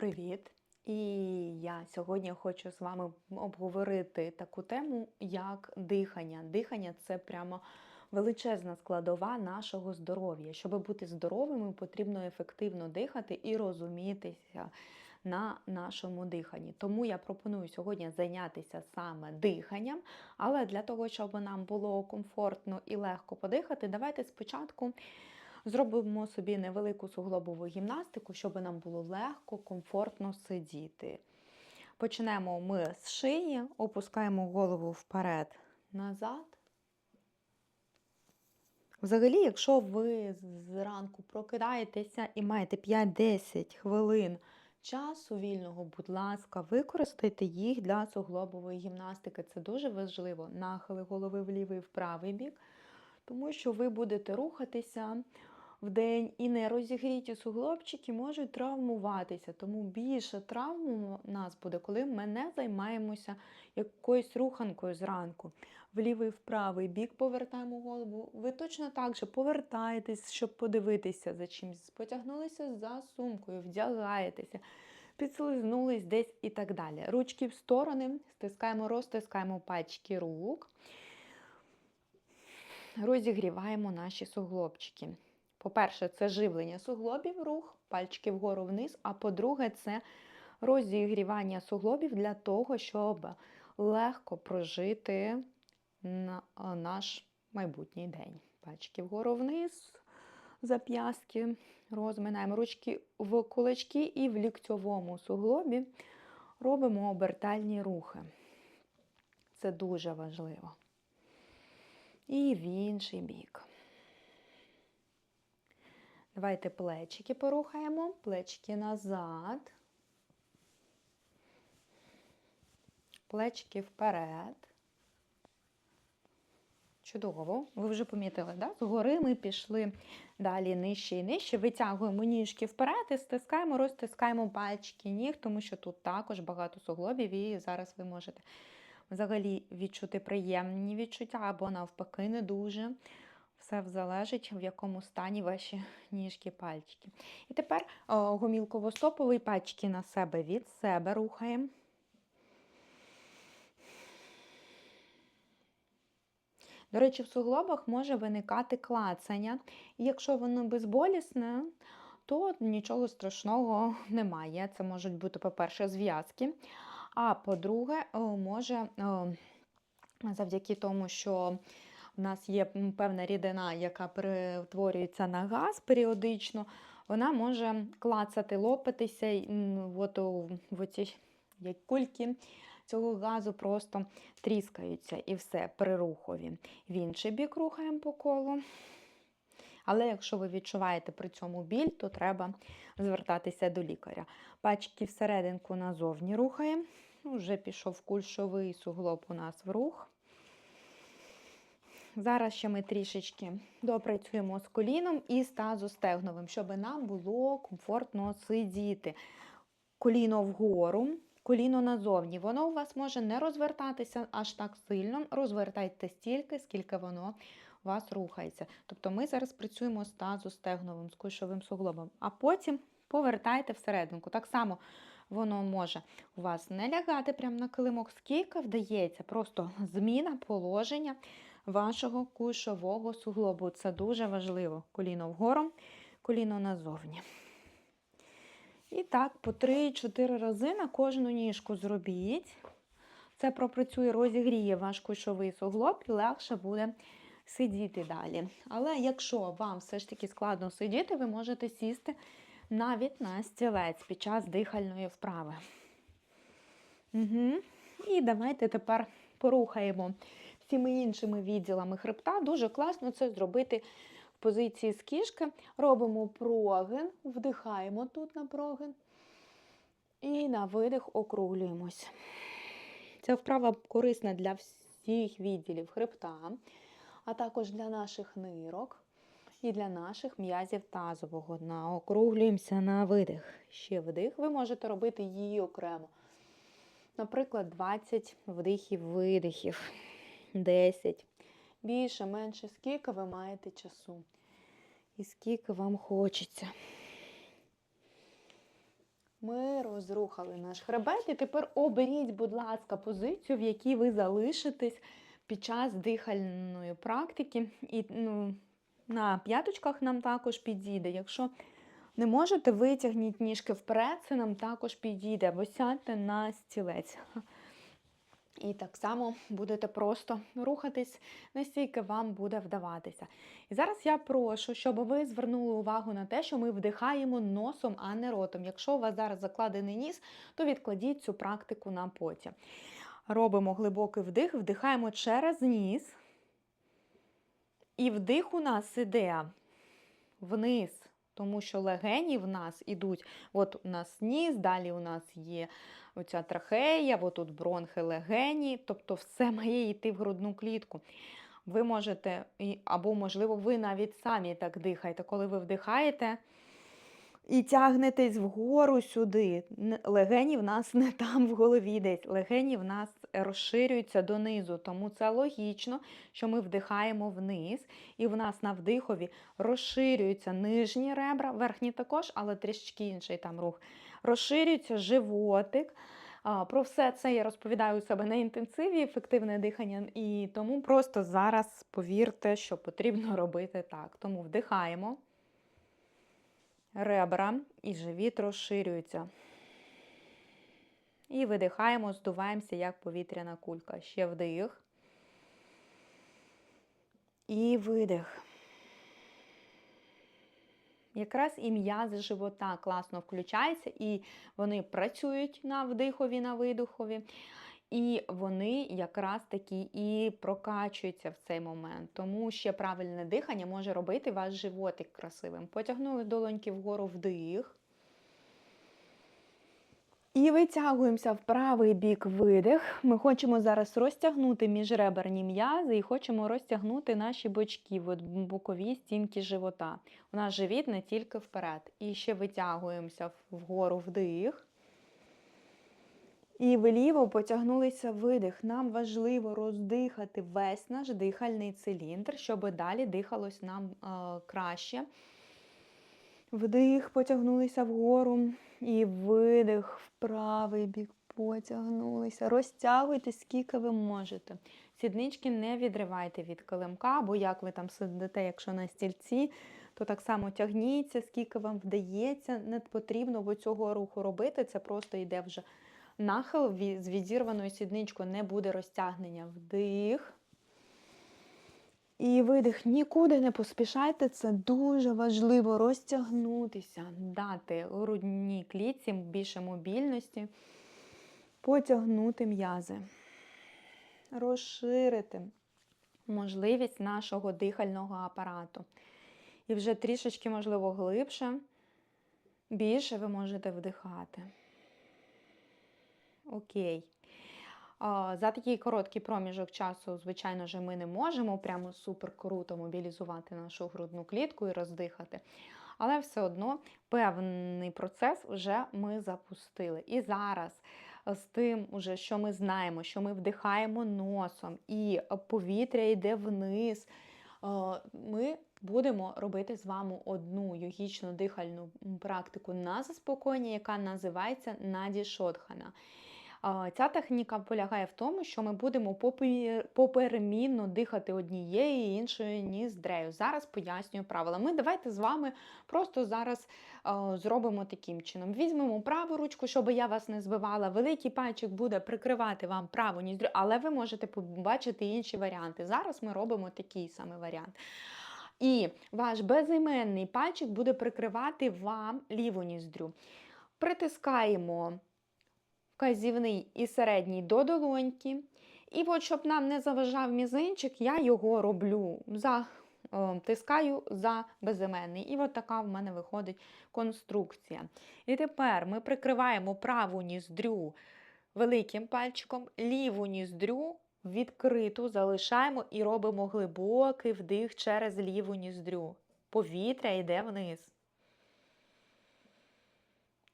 Привіт! І я сьогодні хочу з вами обговорити таку тему, як дихання. Дихання це прямо величезна складова нашого здоров'я. Щоб бути здоровими, потрібно ефективно дихати і розумітися на нашому диханні. Тому я пропоную сьогодні зайнятися саме диханням, але для того, щоб нам було комфортно і легко подихати, давайте спочатку. Зробимо собі невелику суглобову гімнастику, щоб нам було легко, комфортно сидіти. Почнемо ми з шиї, опускаємо голову вперед, назад. Взагалі, якщо ви зранку прокидаєтеся і маєте 5-10 хвилин часу вільного, будь ласка, використайте їх для суглобової гімнастики. Це дуже важливо. Нахили голови в лівий і в правий бік, тому що ви будете рухатися в день і не розігріті суглобчики можуть травмуватися. Тому більше травм у нас буде, коли ми не займаємося якоюсь руханкою зранку. В лівий, в правий бік повертаємо голову. Ви точно так же повертаєтесь, щоб подивитися за чимось. Потягнулися за сумкою, вдягаєтеся. Підслизнулись десь і так далі. Ручки в сторони, стискаємо, розтискаємо пальчики рук, розігріваємо наші суглобчики. По-перше, це живлення суглобів, рух, пальчики вгору вниз. А по-друге, це розігрівання суглобів для того, щоб легко прожити наш майбутній день. Пальчики вгору вниз, зап'ястки, розминаємо ручки в кулачки і в ліктьовому суглобі робимо обертальні рухи. Це дуже важливо. І в інший бік. Давайте плечики порухаємо, плечики назад, плечики вперед. Чудово, ви вже помітили, да? згори ми пішли далі нижче і нижче, витягуємо ніжки вперед і стискаємо, розтискаємо пальчики ніг, тому що тут також багато суглобів, і зараз ви можете взагалі відчути приємні відчуття або навпаки не дуже. Все залежить, в якому стані ваші ніжки, пальчики. І тепер гомілково-стоповий пальчики на себе від себе рухаємо. До речі, в суглобах може виникати клацання. І якщо воно безболісне, то нічого страшного немає. Це можуть бути, по-перше, зв'язки. А по-друге, може завдяки тому, що у нас є певна рідина, яка перетворюється на газ періодично, вона може клацати, лопатися, от в оці кульки цього газу просто тріскаються і все при рухові. В інший бік рухаємо по колу. Але якщо ви відчуваєте при цьому біль, то треба звертатися до лікаря. Пачки всерединку назовні рухаємо. Вже пішов кульшовий суглоб у нас в рух. Зараз ще ми трішечки допрацюємо з коліном і з тазостегновим, щоб нам було комфортно сидіти. Коліно вгору, коліно назовні. Воно у вас може не розвертатися аж так сильно. Розвертайте стільки, скільки воно у вас рухається. Тобто ми зараз працюємо з тазостегновим, з кульшовим суглобом, а потім повертайте всерединку. Так само воно може у вас не лягати прямо на килимок, скільки вдається, просто зміна положення вашого кушового суглобу. Це дуже важливо. Коліно вгору, коліно назовні. І так, по 3-4 рази на кожну ніжку зробіть. Це пропрацює, розігріє ваш кушовий суглоб і легше буде сидіти далі. Але якщо вам все ж таки складно сидіти, ви можете сісти навіть на стілець під час дихальної вправи. Угу. І давайте тепер порухаємо всіми іншими відділами хребта. Дуже класно це зробити в позиції з кішки. Робимо прогин, вдихаємо тут на прогин. І на видих округлюємось. Ця вправа корисна для всіх відділів хребта, а також для наших нирок і для наших м'язів тазового дна. Округлюємося на видих. Ще вдих. Ви можете робити її окремо. Наприклад, 20 вдихів-видихів. 10. Більше, менше, скільки ви маєте часу. І скільки вам хочеться. Ми розрухали наш хребет, і тепер оберіть, будь ласка, позицію, в якій ви залишитесь під час дихальної практики. І ну, на п'яточках нам також підійде. Якщо не можете, витягніть ніжки вперед, це нам також підійде, або сядьте на стілець. І так само будете просто рухатись, настільки вам буде вдаватися. І зараз я прошу, щоб ви звернули увагу на те, що ми вдихаємо носом, а не ротом. Якщо у вас зараз закладений ніс, то відкладіть цю практику на потім. Робимо глибокий вдих, вдихаємо через ніс. І вдих у нас іде вниз, тому що легені в нас ідуть. От у нас ніс, далі у нас є оця трахея, от тут бронхи, легені, тобто все має йти в грудну клітку. Ви можете, або, можливо, ви навіть самі так дихаєте, коли ви вдихаєте. І тягнетесь вгору сюди. Легені в нас не там в голові десь. Легені в нас розширюються донизу. Тому це логічно, що ми вдихаємо вниз, і в нас на вдихові розширюються нижні ребра, верхні також, але трішки інший там рух. Розширюється животик. Про все це я розповідаю у себе на інтенсиві, ефективне дихання, і тому просто зараз повірте, що потрібно робити так. Тому вдихаємо ребра і живіт розширюються. І видихаємо, здуваємося, як повітряна кулька. Ще вдих. І видих. Якраз і м'язи живота класно включаються, і вони працюють на вдихові, на видихові. І вони якраз такі і прокачуються в цей момент. Тому ще правильне дихання може робити ваш животик красивим. Потягнули долоньки вгору вдих. І витягуємося в правий бік видих. Ми хочемо зараз розтягнути міжреберні м'язи і хочемо розтягнути наші бочки, от бокові стінки живота. У нас живіт не тільки вперед. І ще витягуємося вгору вдих. І вліво потягнулися видих. Нам важливо роздихати весь наш дихальний циліндр, щоб далі дихалось нам е, краще. Вдих, потягнулися вгору. І видих в правий бік. Потягнулися. Розтягуйте, скільки ви можете. Сіднички не відривайте від килимка, бо як ви там сидите, якщо на стільці, то так само тягніться, скільки вам вдається. Не потрібно цього руху робити. Це просто йде вже нахил з відірваною сідничкою, не буде розтягнення. Вдих. І видих. Нікуди не поспішайте, це дуже важливо розтягнутися, дати грудній клітці більше мобільності, потягнути м'язи, розширити можливість нашого дихального апарату. І вже трішечки, можливо, глибше, більше ви можете вдихати. Окей. За такий короткий проміжок часу, звичайно ж, ми не можемо прямо супер круто мобілізувати нашу грудну клітку і роздихати. Але все одно певний процес вже ми запустили. І зараз з тим, уже, що ми знаємо, що ми вдихаємо носом, і повітря йде вниз, ми будемо робити з вами одну йогічну дихальну практику на заспокоєння, яка називається Наді Шотхана. Ця техніка полягає в тому, що ми будемо поперемінно дихати однією і іншою ніздрею. Зараз пояснюю правила. Ми давайте з вами просто зараз зробимо таким чином. Візьмемо праву ручку, щоб я вас не збивала. Великий пальчик буде прикривати вам праву ніздрю, але ви можете побачити інші варіанти. Зараз ми робимо такий самий варіант. І ваш безіменний пальчик буде прикривати вам ліву ніздрю. Притискаємо вказівний і середній до долоньки. І от, щоб нам не заважав мізинчик, я його роблю, тискаю за безіменний. І от така в мене виходить конструкція. І тепер ми прикриваємо праву ніздрю великим пальчиком, ліву ніздрю відкриту залишаємо і робимо глибокий вдих через ліву ніздрю. Повітря йде вниз.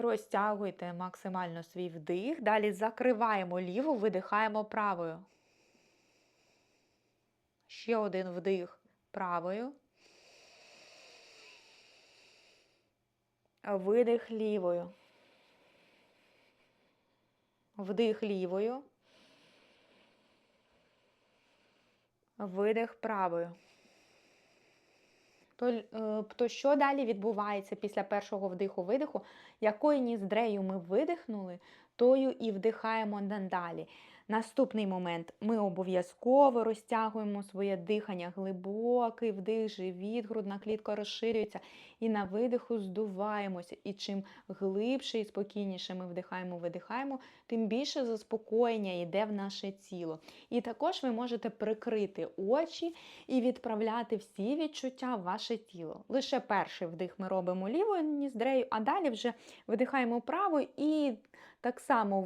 Розтягуйте максимально свій вдих. Далі закриваємо ліву, видихаємо правою. Ще один вдих правою. Видих лівою. Вдих лівою. Видих правою. То, е, то що далі відбувається після першого вдиху-видиху? Якою ніздрею ми видихнули, тою і вдихаємо надалі. Наступний момент ми обов'язково розтягуємо своє дихання, глибокий вдих, живіт, грудна клітка розширюється. І на видиху здуваємося. І чим глибше і спокійніше ми вдихаємо, видихаємо, тим більше заспокоєння йде в наше тіло. І також ви можете прикрити очі і відправляти всі відчуття в ваше тіло. Лише перший вдих ми робимо лівою ніздрею, а далі вже видихаємо правою і так само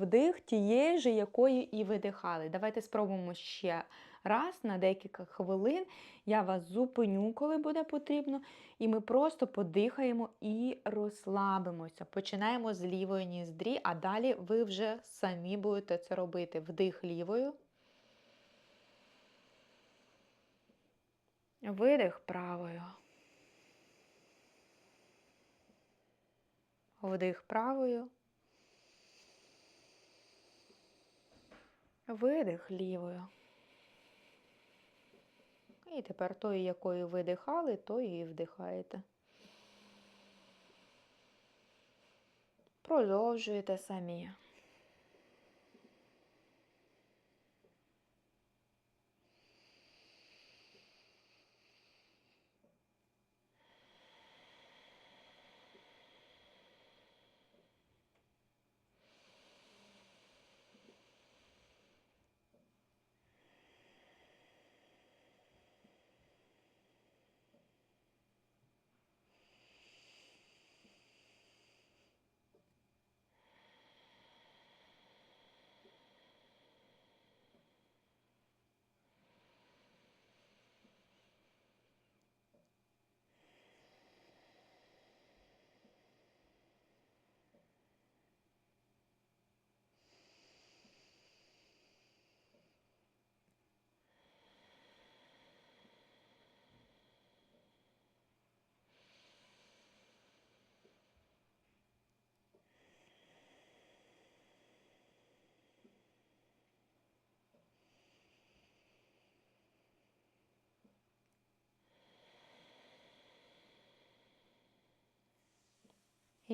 вдих тієї ж, якої і видихали. Давайте спробуємо ще раз на декілька хвилин. Я вас зупиню, коли буде потрібно. І ми просто подихаємо і розслабимося. Починаємо з лівої ніздрі, а далі ви вже самі будете це робити. Вдих лівою. Видих правою. Вдих правою. Видих лівою. І тепер тою, якою видихали, тої і вдихаєте. Продовжуєте самі.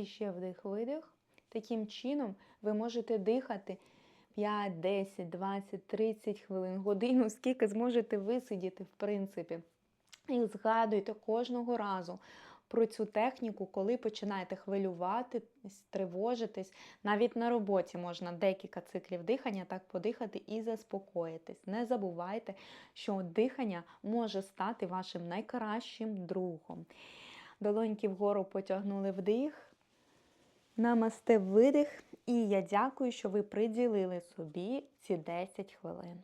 І ще вдих-видих. Таким чином ви можете дихати 5, 10, 20, 30 хвилин, годину, скільки зможете висидіти, в принципі. І згадуйте кожного разу про цю техніку, коли починаєте хвилюватись, тривожитись. Навіть на роботі можна декілька циклів дихання так подихати і заспокоїтись. Не забувайте, що дихання може стати вашим найкращим другом. Долоньки вгору потягнули вдих. Намасте видих, і я дякую, що ви приділили собі ці 10 хвилин.